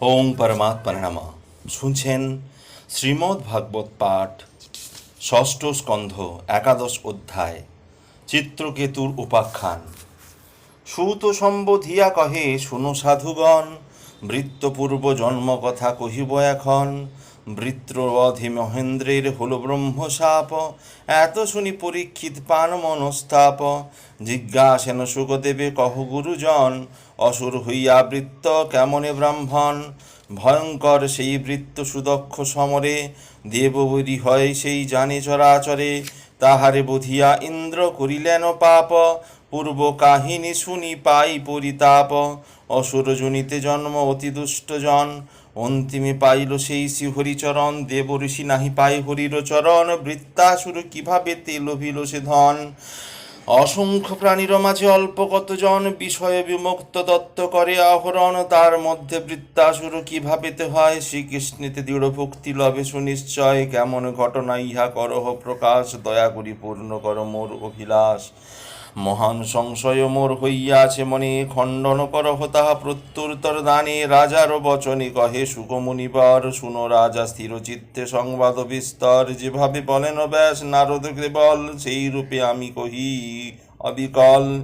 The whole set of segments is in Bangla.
ওং পরমাত্মা শুনছেন শ্রীমদ্ ভাগবত পাঠ, ষষ্ঠ স্কন্ধ, একাদশ অধ্যায়, চিত্রকেতুর উপাখ্যান। সুত সম্বোধিয়া কহে, শুনো সাধুগণ, বৃত্তপূর্ব জন্ম কথা কহিব এখন। বৃত্রবধি মহেন্দ্রের হল ব্রহ্মশাপ এত শুনি পরীক্ষিত পান মনস্তাপ। জিজ্ঞাসেন সুখদেবে কহ গুরুজন, অসুর হইয়া বৃত্ত কেমনে ব্রাহ্মণ? ভয়ঙ্কর সেই বৃত্ত সুদক্ষ সমরে, দেববরি হয় সেই জানে চরাচরে। তাহারে বধিয়া ইন্দ্র করিলেন পাপ। পূর্ব কাহিনী শুনি পাই পরিতাপ। অসুর জনিতে জন্ম অতি দুষ্টজন। অন্তিমে পাইল সেই শ্রী হরিচরণ দেব ঋষি নাহি পাই হরির চরণ বৃত্তাসুর কীভাবে তেল ভিল সে ধন? অসংখ্য প্রাণীর মাঝে অল্প কতজন, বিষয়ে বিমুক্ত দত্ত করে আহরণ, তার মধ্যে বৃত্তাসুর কিভাবেতে হয়? শ্রীকৃষ্ণেতে দৃঢ় ভক্তি লবে সুনিশ্চয়, কেমন ঘটনা ইহা করহ প্রকাশ, দয়া করি পূর্ণ কর মোর অভিলাষ। মহান সংশয় মোর হইয়াছে মনে, খণ্ডন কর হতাহ প্রত্যুত্তর দানে, রাজার বচনে কহে সুকমুনিবার শুনো রাজা স্থির চিত্তে সংবাদ বিস্তর, যেভাবে বলেন ব্যাস নারদ কেবল সেই রূপে আমি কহি অবিকল।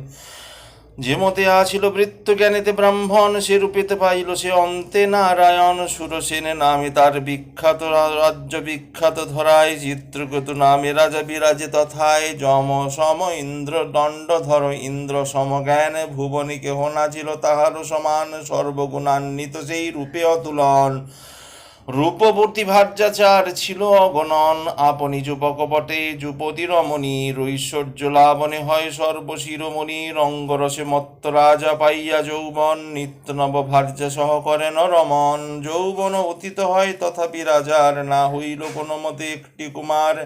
যে মতে আছিল বৃত্ত জ্ঞানেতে ব্রাহ্মণ, সে রূপেতে পাইল সে অন্তে নারায়ণ, সুরসেনে নামে তার বিখ্যাত রাজ্য বিখ্যাত ধরায় চিত্রকেতু নামে রাজা বিরাজে তথায়, যম সম ইন্দ্র দণ্ডধর ইন্দ্র সমজ্ঞান, ভুবনে কেহ না ছিল তাহারও সমান, সর্বগুণান্বিত সেই রূপে অতুলন। রূপবর্তী ভার্যাচার ছিল অগণন। আপনি যুবক বটে যুপতি রমণী, ঐশ্বর্য লাবনে হয় সর্বশিরোমণি, রঙ্গরসে মত্ত রাজা পাইয়া যৌবন, নিত্য নব ভার্যা সহ করেন রমন যৌবন অতীত হয় তথাপি রাজার, না হইল কোনো মতে একটি কুমার।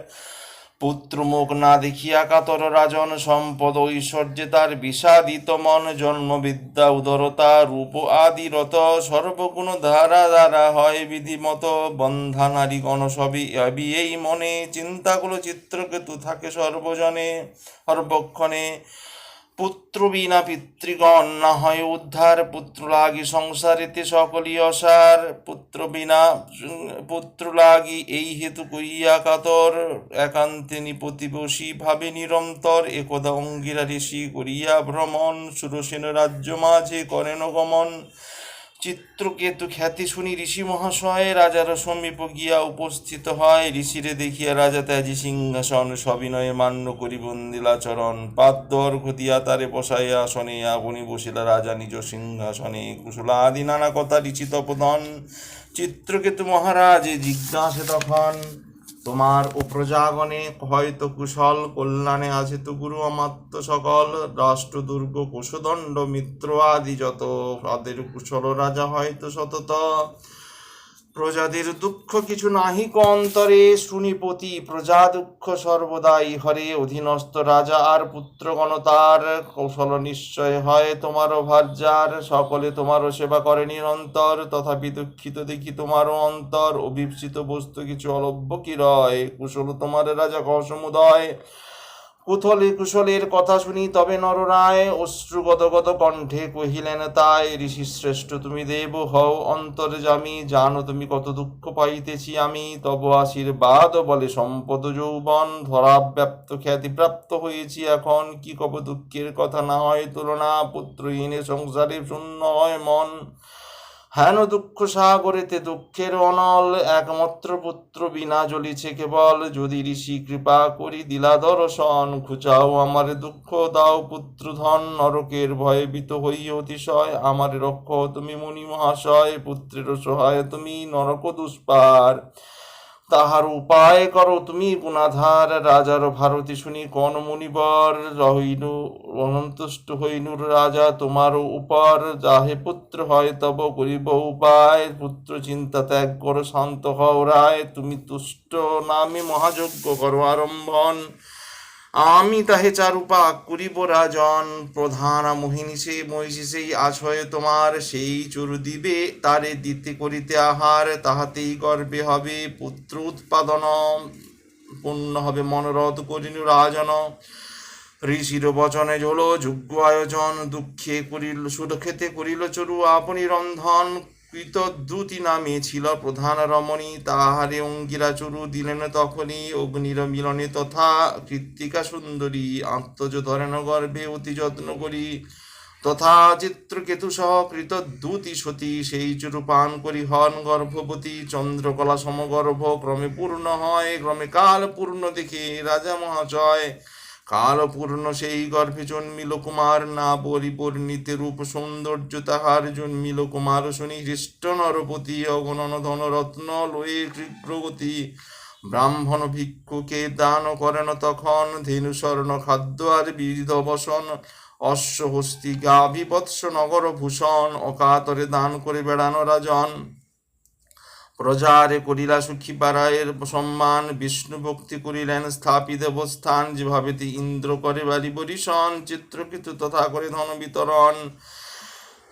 পুত্র মুখ না দেখিয়া কাতর রাজন সম্পদ ঐশ্বর্যে তার বিষাদিত মন জন্ম বিদ্যা উদরতা, রূপ আদিরত সর্বগুণ ধারা দ্বারা হয় বিধিমত। বন্ধা নারী গণ সবই আবি এই মনে, চিন্তাগুলো চিত্রকেতু থাকে সর্বজনে, সর্বক্ষণে। পুত্র বিনা পিতৃগণ, না হয় উদ্ধার পুত্র লাগি সংসারেতে সকলই অসার। পুত্র বিনা পুত্র লাগি এই হেতু কইয়া কাতর, একান্তে নিপতিবশী ভাবে নিরন্তর একদা অঙ্গিরা ঋষি করিয়া ভ্রমণ। সুরসেন রাজ্য মাঝে করেন গমন। চিত্রকেতু খ্যাতি শুনি ঋষি মহাশয় রাজার সমীপ গিয়া উপস্থিত হয়। ঋষিরে দেখিয়া রাজা ত্যাজি সিংহাসন সবিনয়ে মান্য করি বন্দিলাচরণ পাদ্যর ঘটিয়া তারে বসাইয়া আসনে আপনি বসিলা রাজা নিজ সিংহাসনে কুশলা আদি নানা কথা ঋষি তপদন চিত্রকেতু মহারাজ জিজ্ঞাসে তখন তোমার প্রজাগণে হয়তো কুশল কল্যাণে আছে তো গুরু অমাত্য সকল। রাষ্ট্র দুর্গ কুশদণ্ড মিত্র আদি যত তাদের কুশল রাজা হয়তো সতত। প্রজাদের দুঃখ কিছু নাহি অন্তরে। শুনিপতি প্রজা দুঃখ সর্বদাই হরে। অধীনস্থ রাজা আর পুত্রগণ তার। কৌশল নিশ্চয় হয় তোমারও ভার্যার। সকলে তোমারও সেবা করে নিরন্তর। তথাপি দুঃখিত দেখি তোমারও অন্তর। অভিপ্সিত বস্তু কিছু অলভ্য কি রয়? কুশল তোমার রাজা কসমুদয় কুথলে কুশলের কথা শুনি তবে নররায় অশ্রুগত গত কণ্ঠে কহিলেন, তাই ঋষি শ্রেষ্ঠ তুমি দেব হও অন্তর্জামী জানো তুমি কত দুঃখ পাইতেছি আমি, তব আশীর্বাদ বলে সম্পদ যৌবন, ধরাব্যাপ্ত খ্যাতি প্রাপ্ত হয়েছি এখন, কি কব দুঃখের কথা না হয় তুলনা পুত্রহীনে সংসারে শূন্য হয় মন। হেন দুঃখ সাগরেতে দুঃখের অনল, একমাত্র পুত্র বিনা জ্বলিছে কেবল। যদি ঋষি কৃপা করি, দিলা দর্শন, খুচাও আমার দুঃখ, দাও পুত্র ধন, নরকের ভয়ে ভীত হই অতিশয়। আমার রক্ষ, তুমি মুনি মহাশয় পুত্রের সহায়, তুমি নরক দুষ্পার। তাহার উপায় করো তুমি, গুণাধার রাজার ভারতী শুনি, কোন মুনিবর রহিনু, অনন্তুষ্ট হইনুর রাজা, তোমার উপর যাহে পুত্র হয়, তব করিব উপায়। পুত্র চিন্তা ত্যাগ করো, শান্ত হও রায়, তুমি তুষ্ট নামে মহাযজ্ঞ করো আরম্ভন। আমি তাহে চারুপা করিব রাজন। প্রধান মোহিনী সেই মহিষী সেই আছয় তোমার সেই চুরু দিবে। তারে দিতে করিতে আহার, তাহাতেই গর্বে হবে পুত্র উৎপাদন। পূর্ণ হবে মনোরথ করিনু রাজন। ঋষির বচনে হলো যোগ্য আয়োজন, দুঃখে করিল, সুরক্ষেতে করিল চরু আপনি রন্ধন। কৃতদ্রুতি নামে ছিল প্রধান রমণী, তাহারে অঙ্গিরা চরু দিলেন তখনই অগ্নির মিলনে তথা কৃত্তিকা সুন্দরী আত্মজ ধরেন গর্ভে অতি যত্ন করি। তথা চিত্রকেতু সহ কৃতদ্যুতি সতী সেই চুরু পান করি। হন গর্ভবতী চন্দ্রকলা সমগর্ভ ক্রমে পূর্ণ হয়, ক্রমে কাল পূর্ণ দেখে রাজা মহাজয় কাল পূর্ণ সেই গর্ভে জন্মিল কুমার, না পরিপূর্ণিতে রূপ সৌন্দর্য তাহার জন্মিল কুমার শুনি হৃষ্ট নরপতি, অগণন ধন রত্ন লয়ে ক্ষিপ্রগতি ব্রাহ্মণ ভিক্ষুকে দান করেন তখন ধেনু স্বর্ণ খাদ্য আর বিবিধ বসন অশ্ব গাভী বৎস নগর ভূষণ, অকাতরে দান করে বেড়ানো রাজন। প্রজারে করিলা সুখী পারায়ের সম্মান, বিষ্ণু ভক্তি করিলেন স্থাপিত অবস্থান, যেভাবে ইন্দ্র করে বাড়ি বরিশন, চিত্রকৃত তথা করে ধন বিতরণ।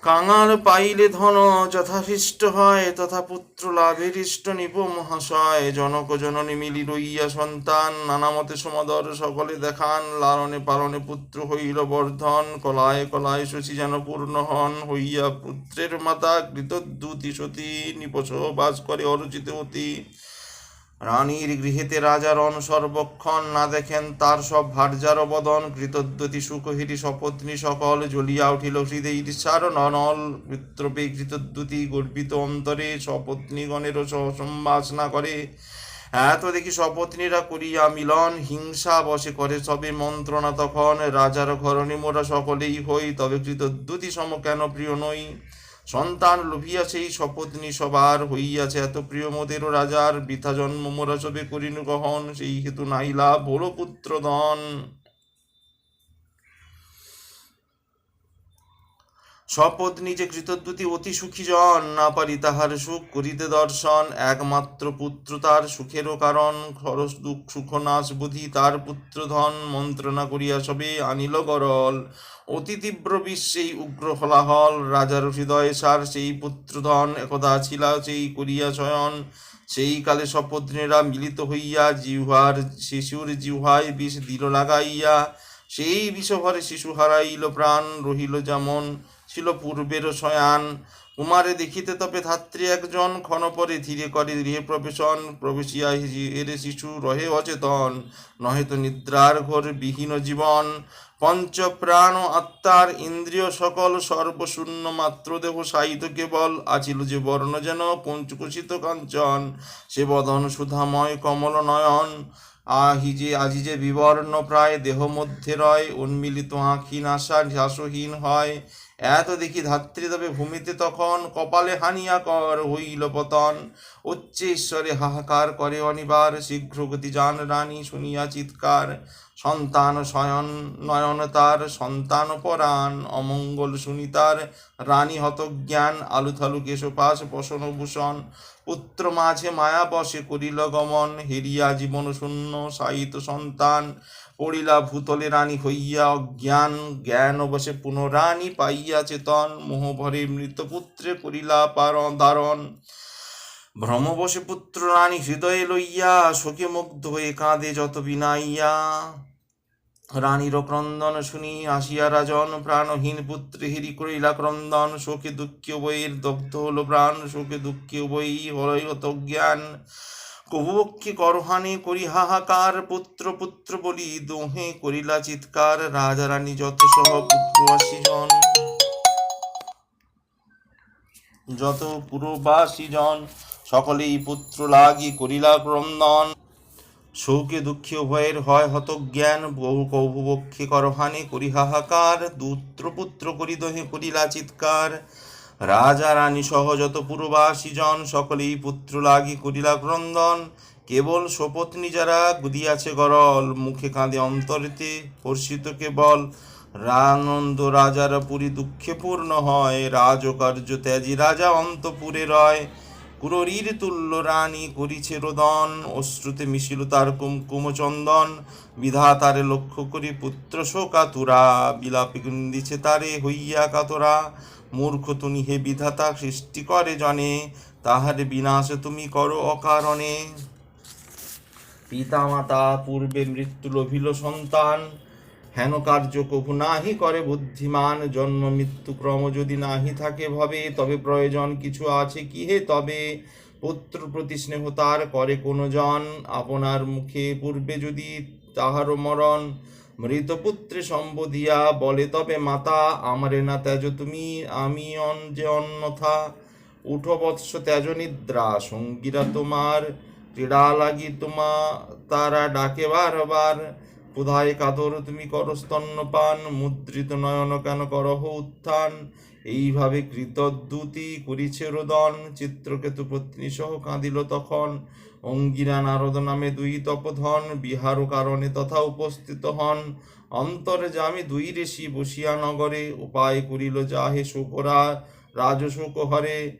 কাঙাল পাইলে ধন যথাশিষ্ট হয়, তথা পুত্র লাভের ইষ্ট নিপ মহাশয়। জনক জননী মিলি রইয়া সন্তান, নানামতে সমাদর সকলে দেখান, লালনে পালনে পুত্র হইল বর্ধন। কলায় কলায় শশী যেন পূর্ণ হন, হইয়া পুত্রের মাতা কৃতদ্যুতি সতী, নিপস বাস করে অরচিত অতি। রানীর গৃহেতে রাজার অন সর্বক্ষণ না দেখেন তার সব ভার্যার বদন কৃতদ্যতি সুখহিরি সপত্নী সকল জ্বলিয়া উঠিল হৃদয় ঈর্ষার ননল। পিত্রপে কৃতদ্যুতি গর্বিত অন্তরে সপত্নীগণের সম্বাস না করে। এত দেখি সপত্নীরা করিয়া মিলন, হিংসা বসে করে সবে মন্ত্রণা তখন। রাজার ঘরণী মোরা সকলেই হই, তবে কৃতদ্যুতি সম কেন প্রিয় নই? সন্তান লুভিয়া সেই শপথনি সবার হইয়াছে। এত প্রিয় মোদেরও রাজার বৃথা জন্ম মোরা সবে করিনু গহন সেই হেতু নাইলা বড় পুত্র ধন শপথ নিজে কৃতদ্যুতি অতি সুখী জন, না পারি তাহার সুখ করিতে দর্শন। একমাত্র পুত্র তার সুখেরও কারণ, খরচ, দুঃখ, সুখ, নাশ বুধি তার পুত্র ধন, মন্ত্রণা করিয়া সবে আনিল গরল। অতি তীব্র বিশ্বেই উগ্র হলাহল, রাজার হৃদয়ে সার সেই পুত্রধন একদা ছিল সেই করিয়া শয়ন। সেই কালে সপত্নীরা মিলিত হইয়া জিহ্বার শিশুর জিহ্বায় বিষ দিল লাগাইয়া, সেই বিষভরে শিশু হারাইল প্রাণ, রহিল যেমন ছিল পূর্বের শয়ান। কুমারে দেখিতে তবে ধাত্রী একজন, ক্ষণপরে ধীরে করে গৃহে প্রবেশন প্রবেশিয়া এর শিশু রহে অচেতন, নহে তো নিদ্রার ঘোর বিহীন জীবন। পঞ্চ প্রাণ আত্মার ইন্দ্রিয় সকল সর্বশূন্য মাত্র দেহ সাহিত কেবল, আছিল যে বর্ণ যেন পঞ্চকুশিত কাঞ্চন, সে বদন সুধাময় কমল নয়ন। আহি যে, আজি যে বিবর্ণ প্রায় দেহ মধ্যে রয়, উন্মিলিত আঁখি নাশা ঝাসহীন হয়। এত দেখি ধাত্রী তবে ভূমিতে তখন কপালে হানিয়া কর হইল পতন। উচ্চে ঈশ্বরে হাহাকার করে অনিবার শীঘ্র গতি যান রানী শুনিয়া চিৎকার, সন্তান শয়ন নয়ন তার, সন্তান পরাণ অমঙ্গল শুনি তার। রানী হত জ্ঞান আলুথালু কেশপাশ বসন ভূষণ, পুত্র মাঝে মায়া বসে করিল গমন, হেরিয়া জীবন শূন্য সাহিত সন্তান। পড়িলা ভূতলে রানী হইয়া অজ্ঞান জ্ঞান বসে পুনরানী পাইয়া চেতন, মোহভরে মৃতপুত্রে করিলা পার দারণ ভ্রমবশে পুত্র রানী হৃদয়ে লইয়া, শোকে মুগ্ধ হয়ে কাঁদে যত বিনাইয়া। রানীর ক্রন্দন শুনি আসিয়া রাজন, প্রাণহীন পুত্রে হিরি করিলা ক্রন্দন। শোকে দুঃখে বইয়ের দগ্ধ হল প্রাণ, শোকে দুঃখে বই হত জ্ঞান। কবুপক্ষী করহানি করি হাহাকার, পুত্র পুত্র বলি, দোহে করিলা চিৎকার রাজা রানী যত সহ পুত্র আসিজন যত পুরবাসী জন সকলেই পুত্র লাগি করিলা ক্রন্দন। শোকে দুঃখে উভয়ের হয় হত জ্ঞান বহু কৌভবক্ষে করহানে করি হাহাকার, দুত্র পুত্র করি দহে করিলা চিৎকার। রাজা রানী সহ যত পুরবাসী জন সকলেই পুত্র লাগি করিলা ক্রন্দন। কেবল সপত্নী যারা গুদিয়াছে গরল, মুখে কাঁদে অন্তরেতে হর্ষিত কেবল। রানন্দ রাজার পুরী দুঃখে পূর্ণ হয়, রাজকার্য ত্যাজি রাজা অন্তপুরে রয়। কুরীর তুল্য রানী করিছে রোদন, অশ্রুতে মিশিল তার কুমকুম চন্দন। বিধাতারে লক্ষ্য করি পুত্র শোকাতুরা, বিলাপে গুন্দিছে তারে হইয়া কাতরা। মূর্খ তুমি হে বিধাতা সৃষ্টি করে জনে, তাহার বিনাশ তুমি করো অকারণে। পিতা মাতা পূর্বে মৃত্যু লোভিল সন্তান, হেন কার্য কভু নাহি করে বুদ্ধিমান, জন্ম মৃত্যু ক্রম যদি নাহি থাকে ভবে, তবে প্রয়োজন কিছু আছে কি হে তবে? পুত্র প্রতি স্নেহ তার করে কোনো জন আপনার মুখে পূর্বে যদি তাহার মরণ মৃত পুত্রে সম্বোধিয়া বলে, তবে মাতা, আমারে না ত্যাজ তুমি, আমি অন যে অন্যথা উঠো বৎস ত্যাজ নিদ্রা। সঙ্গীরা তোমার ক্রীড়া লাগি তোমা, তারা ডাকে বারবার। কোধায় কাদর তুমি করো স্তন্যপান, মুদ্রিত নয়ন কেন করহ উত্থান? এইভাবে কৃতদ্যুতি করিছে রোদন, চিত্রকেতু পত্নী সহ কাঁদিল তখন। অঙ্গিরা নারদ নামে দুই তপধন, বিহার কারণে তথা উপস্থিত হন। অন্তরে জামে দুই ঋষি বসিয়া নগরে, উপায় করিল যাহে শোকরা, রাজশোক হরে।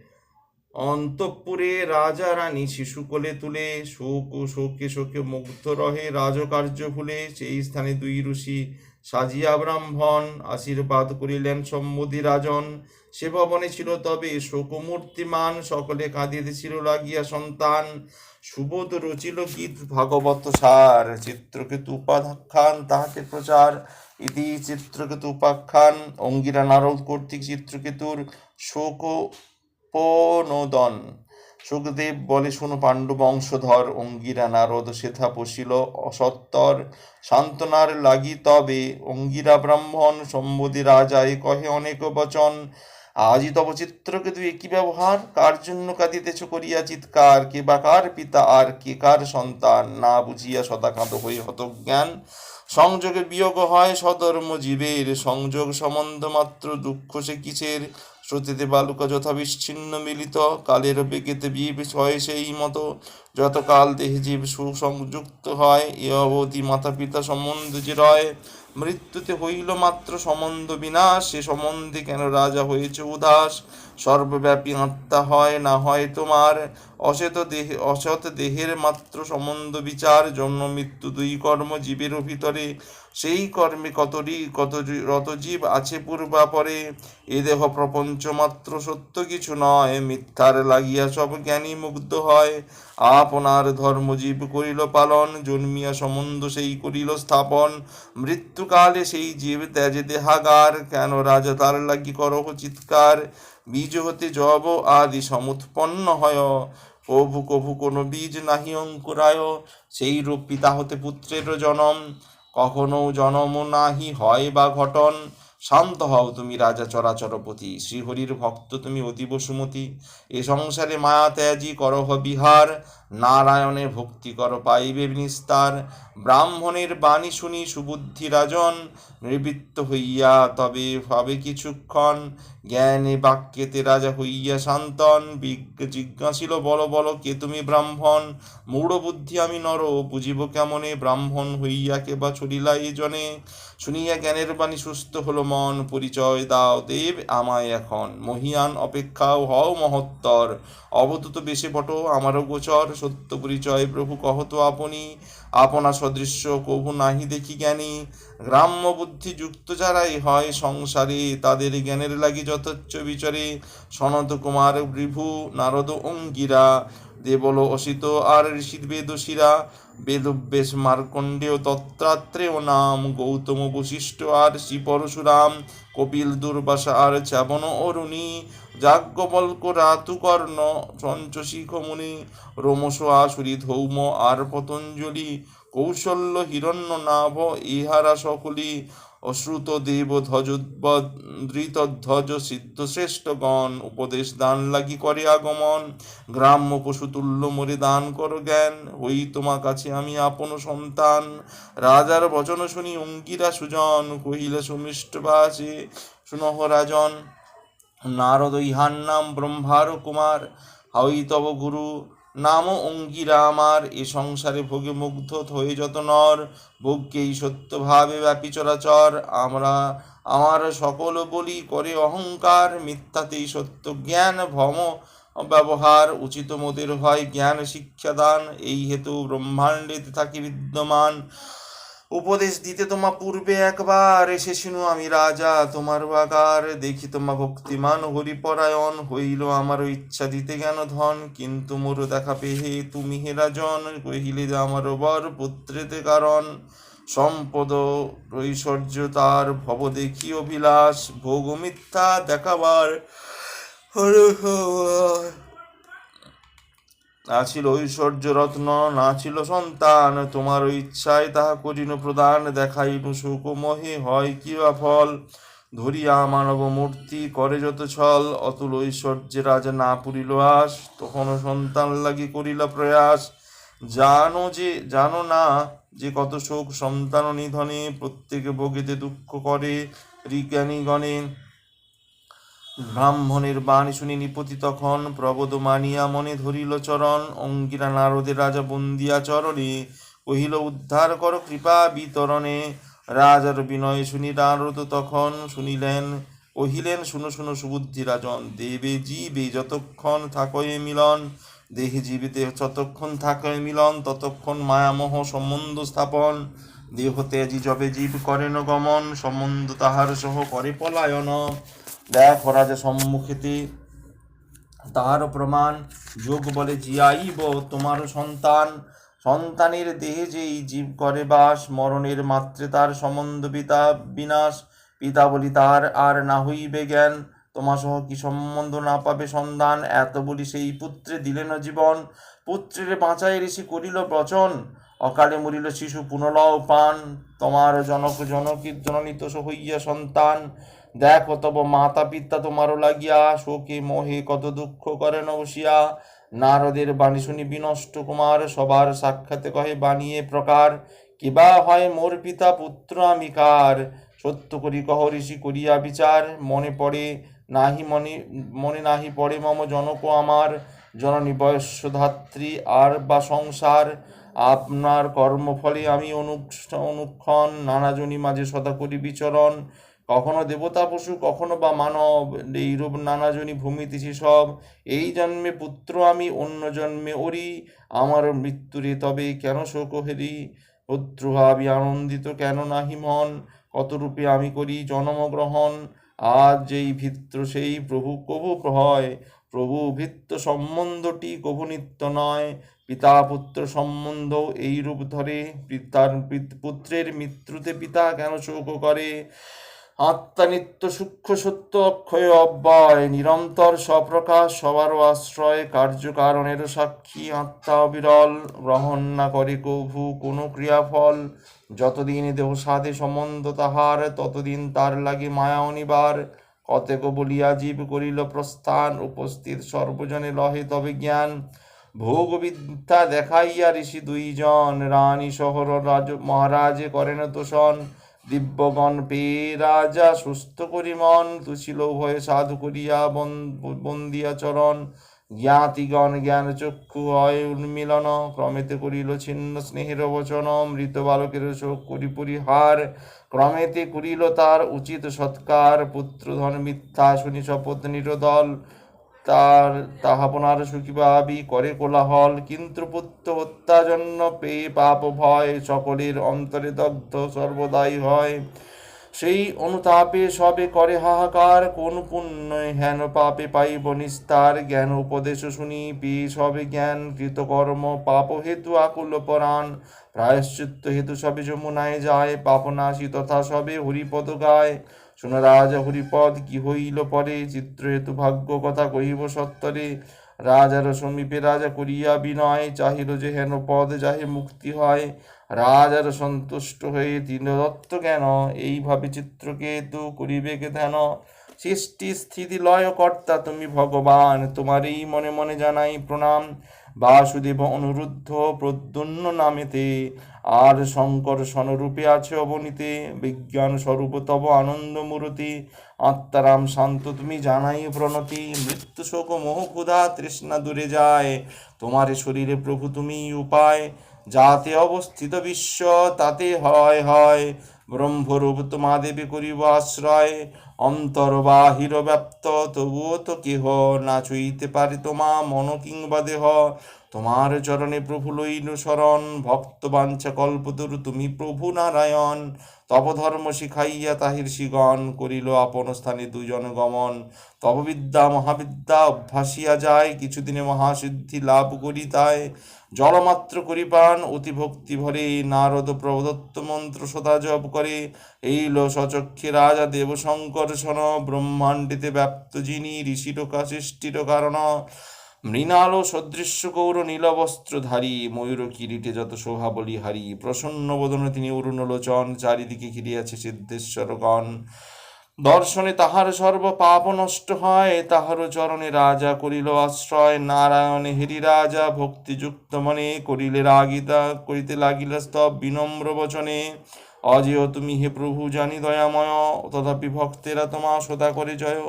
অন্তঃপুরে রাজা রানী শিশু কোলে তুলে, শোক ও শোকে শোকে মুগ্ধ রহে, রাজকার্য ভুলে, সেই স্থানে দুই ঋষি সাজিয়া ব্রাহ্মণ আশীর্বাদ করিলেন সম্মতি রাজন। সে ভবনে ছিল তবে শোকমূর্তিমান, সকলে কাঁদিতেছিল লাগিয়া সন্তান। সুবোধ রচিল গীত, ভাগবত সার, চিত্রকেতু উপাখ্যান, তাহাকে প্রচার। ইতি চিত্রকেতু উপাখ্যান, অঙ্গিরা নারদ কর্তৃক চিত্রকেতুর শোক সুখদেব বলে, শোনো পাণ্ডব বংশধর, অঙ্গিরা নারদ সেথা বসিল অসত্তর সান্ত্বনার লাগি তবে, অঙ্গিরা ব্রাহ্মণ সম্বোধি রাজায় কহে অনেক বচন। আজি তব চিত্রকেতু একই ব্যবহার, কার জন্য কাঁদিতেছ করিয়া চিৎকার? কে বা কার পিতা, আর কে কার সন্তান? না বুঝিয়া সদাকাঁত হয়ে হত জ্ঞান সংযোগে বিয়োগ হয় সধর্ম জীবের সংযোগ সম্বন্ধ মাত্র দুঃখ সে কিসের? শ্রুতিতে বালুকা যথা বিচ্ছিন্ন মিলিত, কালের বেগেতে জীব হয় সেই মতো। যতকাল দেহে জীব সুসংযুক্ত হয়, এ অবধি মাতা পিতা সম্বন্ধ যে রয়। মৃত্যুতে হইল মাত্র সম্বন্ধ বিনাশ, সে সম্বন্ধে কেন রাজা হয়েছে উদাস? সর্বব্যাপী আত্মা হয় না হয় তোমার। অসেত দেহে, অসৎ দেহের মাত্র সম্বন্ধ বিচার, জন্ম, মৃত্যু দুই কর্ম জীবের ভিতরে। সেই কর্মে কতরি কত রত জীব আছে পূর্বাপরে? এ দেহ প্রপঞ্চ মাত্র সত্য কিছু নয়, মিথ্যার লাগিয়া সব জ্ঞানী মুগ্ধ হয়। আপনার ধর্মজীব করিল পালন, জন্মিয়া সম্বন্ধ সেই করিল স্থাপন। মৃত্যুকালে সেই জীব ত্যাজে দেহাগার কেন রাজা তার লাগি করহ চিৎকার? বীজ হতে জব আদি সমুৎপন্ন হয়। কভু কভু কোনো বীজ নাহি অঙ্কুরায় সেই রূপ পিতা হতে পুত্রের জনম। কখনো জনম নাহি হয় বা ঘটন। শান্ত হও তুমি রাজা চরাচরপতি, শ্রীহরির ভক্ত তুমি অতীব সুমতি। এ সংসারে মায়া ত্যাজি করহ বিহার নারায়ণে ভক্তি কর পাইবে নিস্তার ব্রাহ্মণের বাণী শুনি সুবুদ্ধি রাজন, নিবৃত্ত হইয়া তবে ভাবে কিছুক্ষণ। জ্ঞানে বাক্যেতে রাজা হইয়া শান্তন জিজ্ঞাসিল, বল বল, কে তুমি ব্রাহ্মণ? মূঢ় বুদ্ধি আমি নর, বুঝিব কেমনে ব্রাহ্মণ হইয়া কে বা ছড়িলা এই জনে? শুনিয়া জ্ঞানের বাণী সুস্থ হল মন, পরিচয় দাও দেব আমায় এখন। মহিয়ান অপেক্ষাও হও মহত্তর। অবতুত বেশে বট, আমারও গোচর। সত্য পরিচয় প্রভু কহত আপনি। আপনা সদৃশ্য কভু নাহি দেখি জ্ঞানী। গ্রাম্য বুদ্ধি যুক্ত যারাই হয় সংসারে, তাদের জ্ঞানের লাগি যথেচ্ছ বিচারে। সনত কুমার বিভু নারদ অঙ্গিরা। দেবল অসিত আর ঋষি বেদশিরা বেদব্যেশ মার্কণ্ডেয় দত্তাত্রেয় নাম। গৌতম বশিষ্ঠ আর শ্রী পরশুরাম কপিল দুর্বাসা আর চাবন অরুণী। যাজ্ঞবল্ক রাতুকর্ণ। চঞ্চশিখ মুনি। রোমস আসুরি ধৌম আর পতঞ্জলি। কৌশল্য হিরণ্য নাভ ইহারা সকলি অশ্রুত দেব ধ্বজোদ্বৃত ধ্বজ সিদ্ধ শ্রেষ্ঠগণ উপদেশ দান লাগি করে আগমন। গ্রাম্য পশু তুল্য মরে দান কর জ্ঞান ওই তোমা কাছে আমি আপন সন্তান। রাজার বচন শুনি অঙ্গিরা সুজন, কহিল সুমিষ্ট বাসে শুনহ রাজন। নারদ ইহার নাম ব্রহ্মার কুমার। হাই তব গুরু নাম অঙ্গিরা আমার এ সংসারে ভোগে মুগ্ধ হয়ে যত নর, ভোগকেই সত্যভাবে ব্যাপী চরাচর। আমরা, আমার সকল বলি করে অহংকার, মিথ্যাতেই সত্য জ্ঞান, ভম ব্যবহার, উচিত মতের হয় জ্ঞান শিক্ষাদান, এই হেতু ব্রহ্মাণ্ডেতে থাকি বিদ্যমান। উপদেশ দিতে তোমা পূর্বে একবার এসেছিনু আমি রাজা, তোমার বাগার দেখি তোমা ভক্তিমান হরিপরায়ণ হইল আমারও ইচ্ছা দিতে জ্ঞান ধন, কিন্তু মোর দেখা পেহে তুমি হে রাজন, কহিলে আমার বর পুত্রেতে কারণ। সম্পদ ঐশ্বর্য তার ভব দেখি অভিলাষ, ভোগ মিথ্যা দেখাবার। না ছিল ঐশ্বর্য রত্ন, না ছিল সন্তান। তোমার ইচ্ছায় তাহা করিন প্রদান দেখাইনু সুখ মোহে হয় কি বা ফল। ধরিয়া মানব মূর্তি করে যত ছল, অতুল ঐশ্বর্যে রাজা না পুরিল আস তখন সন্তান লাগি করিলা প্রয়াস। জানো যে, জানো না যে কত শোক সন্তান নিধনে প্রত্যেকে ভোগেতে দুঃখ করে। রিজ্ঞানী গণে ব্রাহ্মণের বাণী শুনি নিপতি তখন প্রবোধ মানিয়া মনে ধরিল চরণ, অঙ্গিরা নারদের রাজা বন্দিয়া চরণে কহিল, উদ্ধার কর কৃপা বিতরণে। রাজার বিনয় শুনি নারদ তখন শুনিলেন, কহিলেন, শুনো শুনো সুবুদ্ধি রাজন, দেবে জীবে যতক্ষণ থাকয়ে মিলন, দেহে জীবিতে যতক্ষণ থাকয়ে মিলন, ততক্ষণ মায়ামোহ সম্বন্ধ স্থাপন। দেহ তেজি জবে জীব করেন গমন, সম্বন্ধ তাহার সহ করে পলায়ন। দেখ রাজা সম্মুখেতে তাহারও প্রমাণ, যোগ বলে জিয়াইব তোমার সন্তান। সন্তানের দেহে যেই জীব করে বাস, মরণের মাত্রে তার সম্বন্ধ পিতা বিনাশ। পিতা বলি তার আর না হইবে জ্ঞান তোমা সহ কি সম্বন্ধ না পাবে সন্ধান এত বলি সেই পুত্রে দিলেন জীবন। পুত্রের বাঁচাই ঋষি করিল বচন, অকালে মরিল শিশু পুনলও পান। তোমার জনক জনকীর জননীত হইয়া সন্তান। দেখো তব মাতা পিতা তোমারও লাগিয়া শোকে মোহে কত দুঃখ করেন বসিয়া নারদের বাণী শুনি বিনষ্ট কুমার, সবার সাক্ষাতে কহে বানিয়ে প্রকার। কিবা হয় মোর পিতা পুত্র আমি কার? সত্য করি কহ ঋষি করিয়া বিচার। মনে পড়ে নাহি মনে মনে নাহি পড়ে মম জনক আমার। জননী বয়স্য ধাত্রী আর বা সংসার। আপনার কর্মফলে আমি অনুক্ষ, অনুক্ষণ। নানাজনী মাঝে সদা করি বিচরণ। কখনো দেবতা পশু, কখনো বা মানব, এইরূপ নানাজনী ভূমিতেছি সব। এই জন্মে পুত্র আমি, অন্য জন্মে ওরি আমার মৃত্যুরে তবে কেন শোক হেরি? পুত্র ভাবি আনন্দিত, কেন নাহি মন? কতরূপে আমি করি জন্মগ্রহণ আজ যেই ভিত্র, সেই প্রভু কভু হয় প্রভু ভিত্ত সম্বন্ধটি কভু নিত্য নয়। পিতা পুত্র সম্বন্ধ এই রূপ ধরে। পিতার পুত্রের মৃত্যুতে পিতা কেন শোক করে? আত্মা নিত্য সূক্ষ্ম সত্য অক্ষয় অব্যয়, নিরন্তর স্বপ্রকাশ সবারও আশ্রয় কার্যকারণের সাক্ষী, আত্মা অবিরল গ্রহণ না করে কভু কোনো ক্রিয়াফল। যতদিন দেহ সাধে সম্বন্ধ তাহার, ততদিন তার লাগে মায়া অনিবার। কতেক বলিয়া জীব করিল প্রস্থান, উপস্থিত সর্বজনে লহে তবে জ্ঞান। ভোগ বিদ্যা দেখাইয়া ঋষি দুইজন, রানী শহর রাজ মহারাজে করেন তোষণ। দিব্যগণ পেয়ে রাজা সুস্থ করি মন তুছিল ভয়ে সাধু করিয়া বন- বন্দিয়া চরণ। জ্ঞাতিগণ জ্ঞান চক্ষু হয় উন্মিলন, ক্রমেতে করিল ছিন্ন স্নেহের বচন, মৃত বালকের শোক করি পরিহার। ক্রমেতে করিল তার উচিত সৎকার, পুত্রধন মিথ্যা, শুনি শপথ নিরদল তার তাহাপনার সুখী ভাবি করে কোলাহল, কিন্তু পুত্র হত্যা জন্য পেয়ে পাপ ভয় সকলের অন্তরে দগ্ধ সর্বদাই হয়। সেই অনুতাপে সবে করে হাহাকার, কোন পুণ্য হেন পাপে পাইব নিস্তার? জ্ঞান উপদেশ শুনি, পেয়ে সবে জ্ঞান, কৃতকর্ম, পাপ হেতু আকুল পরাণ। প্রায়শ্চিত্ত হেতু সবে যমুনায় যায়, পাপনাশী তথা সবে হরিপদ গায়। শুন রাজা হরিপদ কি হইল পরে? চিত্র হেতু ভাগ্য কথা কহিব সত্তরে। রাজার সমীপে রাজা করিয়া বিনয়, চাহিল যে হেন পদ যাহে মুক্তি হয়। রাজার সন্তুষ্ট হয়ে তিন দত্ত জ্ঞান এইভাবে চিত্রকেতু করিবে কে সৃষ্টি স্থিতি লয় কর্তা তুমি ভগবান তোমারই মনে মনে জানাই প্রণাম। বাসুদেব অনুরুদ্ধ প্রদ্যুন্ন নামেতে, আর শঙ্কর স্বনরূপে আছে অবনীতে, বিজ্ঞান স্বরূপ তব আনন্দ মূরতি, আত্মারাম শান্ত তুমি জানাই প্রণতি, মৃত্যু শোক মোহ ক্ষুধা তৃষ্ণা দূরে যায়, তোমার শরীরে প্রভু তুমি উপায়, যাতে অবস্থিত বিশ্ব তাতে হয় হয়, ব্রহ্মরূপ তোমা দেবে করিব আশ্রয় অন্তর বাহির ব্যাপ্ত তবুও তো কেহ না ছুইতে পারে তোমা মন কিংবা দেহ। তোমার চরণে প্রভু লইল শরণ ভক্ত বাঞ্ছা কল্পতরু তুমি প্রভু নারায়ণ। তপধর্ম শিখাইয়া তাহির শিগণ করিল আপন স্থানে দুজন গমন। তপবিদ্যা মহাবিদ্যা অভ্যাসিয়া যায়, কিছুদিনে মহাসিদ্ধি লাভ করি তাই। জলমাত্র করি পান অতি ভক্তি ভরে নারদ প্রদত্ত মন্ত্র সদা জপ করে। এইল সচক্ষে রাজা দেব শঙ্কর্ষণ ব্রহ্মাণ্ডিতে ব্যাপ্ত যিনি ঋষির সৃষ্টির কারণ মৃণাল সদৃশ্য গৌর নীলবস্ত্রধারী ময়ূর কিরিটে যত শোভা বলিহারী প্রসন্ন বদনে তিনি অরুণলোচন চারিদিকে ঘিরিয়াছে সিদ্ধেশ্বরগণ। দর্শনে তাহার সর্ব পাপ নষ্ট হয় তাহার চরণে রাজা করিল আশ্রয়। নারায়ণ হেরি রাজা, ভক্তিযুক্ত মনে করিলে রাগিতা, করিতে লাগিল স্তব বিনম্র বচনে। অজেয় তুমি হে প্রভু জানি দয়াময়, তথাপি ভক্তেরা তোমা সদা করে জয়।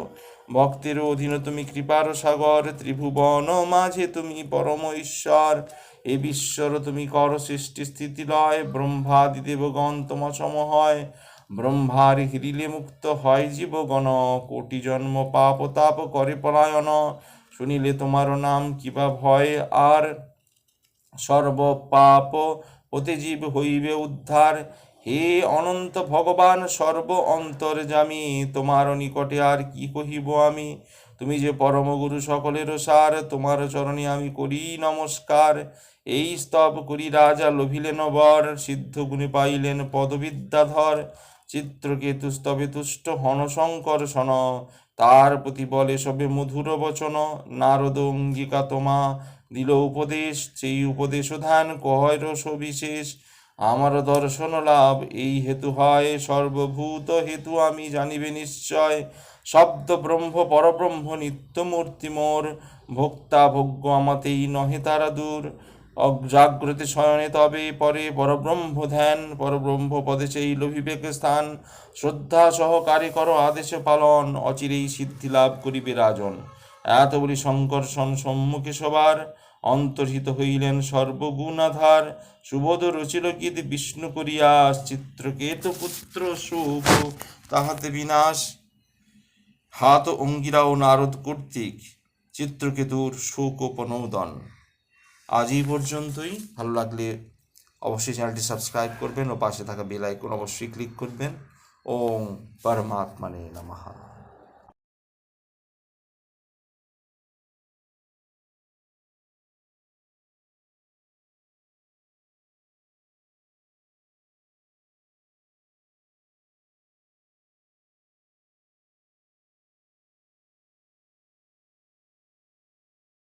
ভক্তের অধীন তুমি কৃপার সাগর, ত্রিভুবন মাঝে তুমি পরম ঈশ্বর। এ বিশ্বর তুমি কর সৃষ্টি স্থিতি লয়, ব্রহ্মাদি দেবগণ তোমা হয় ব্রহ্মার হিরিলে মুক্ত হয় জীবগণ, কোটি জন্ম পাপ তাপ করে পলায়ন। শুনিলে তোমার নাম কিবা ভয়, আর সর্ব পাপ হতে হইবে উদ্ধার। হে অনন্ত ভগবান, সর্ব অন্তর্জামী তোমার নিকটে আর কি কহিব আমি? তুমি যে পরম গুরু সকলের সার, তোমার চরণে আমি করি নমস্কার। এই স্তব করি রাজা লোভিলেন বর, সিদ্ধ গুণে পাইলেন পদবিদ্যাধর। চিত্রকেতু স্তবে তুষ্ট হন শঙ্কর সন, তার প্রতি বলে সবে মধুর বচন। নারদ অঙ্গিকা তোমা, দিল উপদেশ সেই উপদেশ ধ্যান কহর সবিশেষ আমার দর্শন লাভ, এই হেতু হয় সর্বভূত হেতু, আমি জানিবে নিশ্চয়। শব্দ ব্রহ্ম, পরব্রহ্ম নিত্যমূর্তি মোর। ভোক্তা ভোগ্য আমাতেই নহে তারা দূর। অজাগ্রতে শয়নে তবে পরে পরব্রহ্ম ধ্যান, পরব্রহ্ম পদে সেই বিবেক স্থান। শ্রদ্ধা সহকারে কর আদেশে পালন, অচিরেই সিদ্ধি লাভ করিবে রাজন। এত বলি শঙ্কর্ষণ সম্মুখে সবার। অন্তর্হিত হইলেন সর্বগুণাধার। সুবোধ রচিল গীত বিষ্ণু করিয়া চিত্রকেত পুত্র শুভ তাহাতে বিনাশ। হাত অঙ্গিরা ও নারদ কর্তৃক চিত্রকেতুর শোক শোকোপনোদন আজ এই পর্যন্তই। ভালো লাগলে অবশ্যই চ্যানেলটি সাবস্ক্রাইব করবেন ও পাশে থাকা বেল আইকন অবশ্যই ক্লিক করবেন। ওম পরমাত্মানে নমঃ।